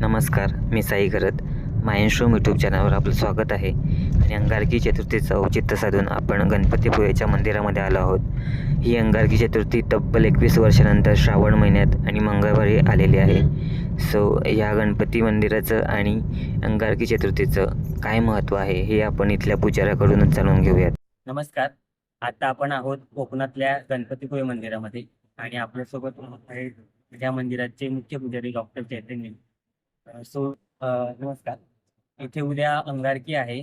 नमस्कार मी साई करत मायनशोम यूट्यूब चॅनलवर आपलं स्वागत आहे. आणि अंगारकी चतुर्थीचं औचित्य साधून आपण गणपतीपुळेच्या मंदिरामध्ये आलो आहोत. ही अंगारकी चतुर्थी तब्बल एकवीस वर्षानंतर श्रावण महिन्यात आणि मंगळवारी आलेली आहे. सो या गणपती मंदिराचं आणि अंगारकी चतुर्थीचं काय महत्त्व आहे हे आपण इथल्या पुजाऱ्याकडूनच जाणून घेऊयात. नमस्कार. आता आपण आहोत कोकणातल्या गणपतीपुळे मंदिरामध्ये. आणि आपल्यासोबत आहेत या मंदिराचे मुख्य पुजारी डॉक्टर चैतन्य. सो नमस्कार. इथे उद्या अंगारकी आहे.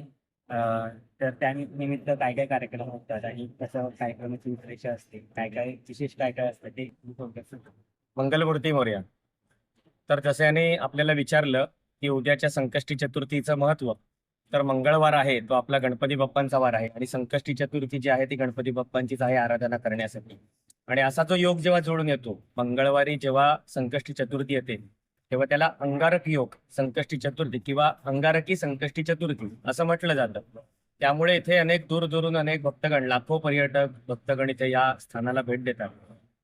तर त्या निमित्त काय काय कार्यक्रम होतात आणि कसं कार्यक्रमाची रूपरेषा असते? काय काय विशेष काय काय असतं ते मंगलमूर्ती मोर्या. तर जशाने आपल्याला विचारलं की उद्याच्या संकष्टी चतुर्थीचं महत्त्व तर मंगळवार आहे तो आपला गणपती बाप्पांचा वार आहे. आणि संकष्टी चतुर्थी जी आहे ती गणपती बाप्पांचीच आहे आराधना करण्यासाठी. आणि असा जो योग जेव्हा जोडून येतो मंगळवारी जेव्हा संकष्टी चतुर्थी येते तेव्हा त्याला अंगारक योग संकष्टी चतुर्थी किंवा अंगारकी संकष्टी चतुर्थी असं म्हटलं जातं. त्यामुळे इथे अनेक दूरदूरून अनेक भक्तगण लाखो पर्यटक भक्तगण इथे या स्थानाला भेट देतात.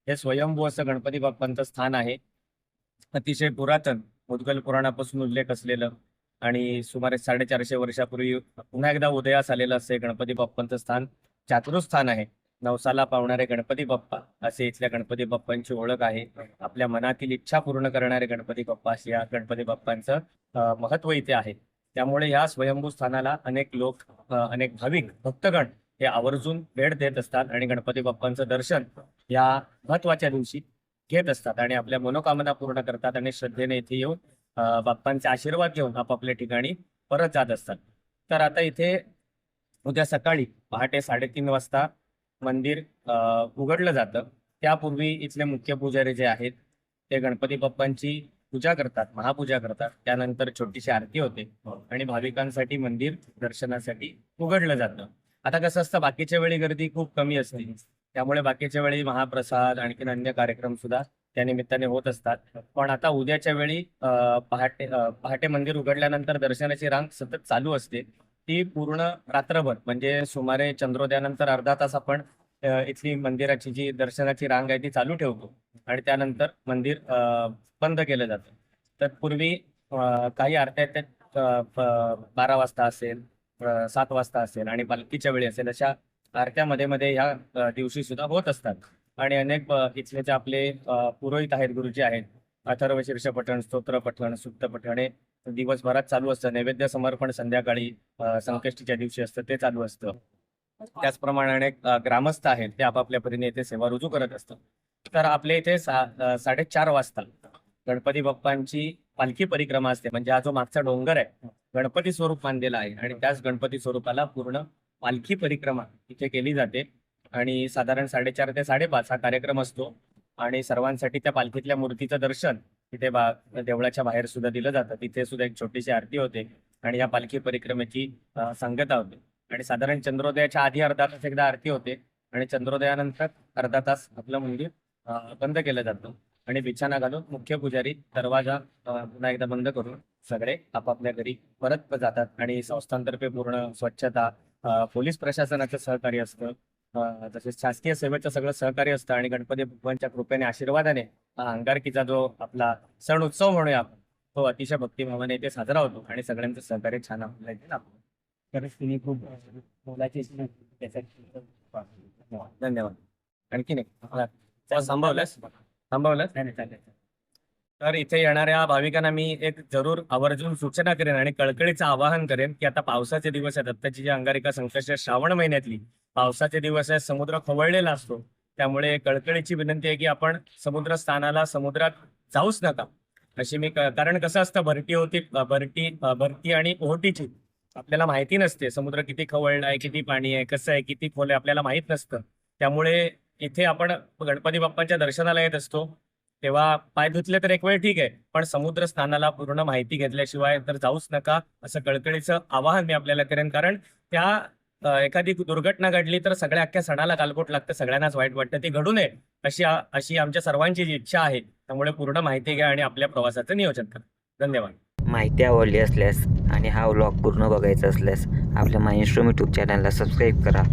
हे स्वयंभू असं गणपती बाप्पांचं स्थान आहे. अतिशय पुरातन मुदगल पुराणापासून उल्लेख असलेलं आणि सुमारे साडेचारशे वर्षापूर्वी पुन्हा एकदा उदयास आलेलं असे गणपती बाप्पांचं स्थान चातुर्स्थान आहे. नवसाला पावणारे गणपती बाप्पा असे इथल्या गणपती बाप्पांची ओळख आहे. आपल्या मनातील इच्छा पूर्ण करणारे गणपती बाप्पा असे या गणपती बाप्पांचं महत्त्व इथे आहे. त्यामुळे या स्वयंभू स्थानाला अनेक लोक अनेक भाविक भक्तगण हे आवर्जून भेट देत असतात आणि गणपती बाप्पांचं दर्शन या महत्त्वाच्या दिवशी घेत असतात आणि आपल्या मनोकामना पूर्ण करतात आणि श्रद्धेने इथे येऊन बाप्पांचे आशीर्वाद घेऊन आपापल्या ठिकाणी परत जात असतात. तर आता इथे उद्या सकाळी पहाटे साडेतीन वाजता मंदिर उघडलं जातं. त्यापूर्वी इथले मुख्य पुजारी जे आहेत ते गणपती बाप्पांची पूजा करतात महापूजा करतात. त्यानंतर छोटीशी आरती होते आणि भाविकांसाठी मंदिर दर्शनासाठी उघडलं जातं. आता कसं असतं बाकीच्या वेळी गर्दी खूप कमी असते. त्यामुळे बाकीच्या वेळी महाप्रसाद आणखीन अन्य कार्यक्रम सुद्धा त्या निमित्ताने होत असतात. पण आता उद्याच्या वेळी पहाटे पहाटे मंदिर उघडल्यानंतर दर्शनाची रांग सतत चालू असते. ती पूर्ण रात्रभर म्हणजे सुमारे चंद्रोदयानंतर अर्धा तास आपण इथली मंदिराची जी दर्शनाची रांग आहे ती चालू ठेवतो. आणि त्यानंतर मंदिर बंद केलं जातं. तर पूर्वी काही आरत्या त्या बारा वाजता असेल सात वाजता असेल आणि पालखीच्या वेळी असेल अशा आरत्या मध्ये मध्ये ह्या दिवशी सुद्धा होत असतात. आणि अनेक इथले जे आपले पुरोहित आहेत गुरुजी आहेत अथर्व शीर्ष पठण स्तोत्र पठण सुप्त पठण हे दिवसभरात चालू असतं. नैवेद्य समर्पण संध्याकाळी संकष्टीच्या दिवशी असतं. ते चालू असतं. त्याचप्रमाणे अनेक ग्रामस्थ आहेत. ते आपापल्या परीने इथे सेवा रुजू करत असतात. तर आपल्या इथे सा साडेचार वाजता गणपती बाप्पांची पालखी परिक्रमा असते. म्हणजे हा जो मागचा डोंगर आहे गणपती स्वरूप बांधलेला आहे. आणि त्याच गणपती स्वरूपाला पूर्ण पालखी परिक्रमा इथे केली जाते. आणि साधारण साडेचार ते साडेपाच हा कार्यक्रम असतो. आणि सर्वांसाठी त्या पालखीतल्या मूर्तीचं दर्शन तिथे बा देवळाच्या बाहेर सुद्धा दिलं जातं. तिथे सुद्धा एक छोटीशी आरती होते आणि या पालखी परिक्रमेची संगता सांगता होते. आणि साधारण चंद्रोदयाच्या आधी अर्धा तास एकदा आरती होते आणि चंद्रोदयानंतर अर्धा तास आपलं मंदिर बंद केलं जातं. आणि बिछाना घालून मुख्य पुजारी दरवाजा पुन्हा एकदा बंद करून सगळे आपापल्या घरी परत जातात. आणि संस्थांतर्फे पूर्ण स्वच्छता पोलीस प्रशासनाचं सहकार्य असतं. तसेच शासकीय सेवेचं सगळं सहकार्य असतं. आणि गणपती भगवानच्या कृपेने आशीर्वादाने अंगारकीचा जो आपला सण उत्सव म्हणूया आपण तो अतिशय भक्तिभावाने इथे साजरा होतो आणि सगळ्यांचं सहकार्य छान आपल्याला इथे लाभतं खरंच तुम्ही खूप धन्यवाद. आणखी नाही थांबवलंस? थांबवलंस? नाही नाही चालेल तर इथे येणाऱ्या भाविकांना मी एक जरूर आवर्जून सूचना करेन आणि कळकळीचं आवाहन करेन की आता पावसाचे दिवस आहेत. आत्ताची जी अंगारिका संकष्ट श्रावण महिन्यातली पावसाचे दिवस आहे समुद्र खवळलेला असतो. त्यामुळे कळकळीची विनंती आहे की आपण समुद्र स्थानाला समुद्रात जाऊच नका. अशी मी क- कारण कसं असतं भरती होती भरती भरती आणि ओहोटीची आपल्याला माहिती नसते समुद्र किती खवळला आहे किती पाणी आहे कसं आहे किती खोल आहे आपल्याला माहीत नसतं. त्यामुळे इथे आपण गणपती बाप्पांच्या दर्शनाला येत असतो तेव्हा पाय धुतले तर एक वेळ ठीक आहे पण समुद्र स्थानाला पूर्ण माहिती घेतल्याशिवाय तर जाऊच नका असं कळकळीचं आवाहन मी आपल्याला करेन. कारण त्या एखादी दुर्घटना घडली तर सगळ्या अख्ख्या सणाला कालकोट लागतं सगळ्यांनाच वाईट वाटतं ती घडू नये अशी अशी आमच्या सर्वांची जी इच्छा आहे. त्यामुळे पूर्ण माहिती घ्या आणि आपल्या प्रवासाचं नियोजन करा. धन्यवाद. माहिती आवडली असल्यास आणि हा व्लॉग पूर्ण बघायचा असल्यास आपल्या मायनस्ट्रोम यूट्यूब चॅनलला सबस्क्राईब करा.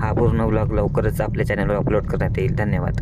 हा पूर्ण व्लॉग लवकरच आपल्या चॅनलवर अपलोड करण्यात येईल. धन्यवाद.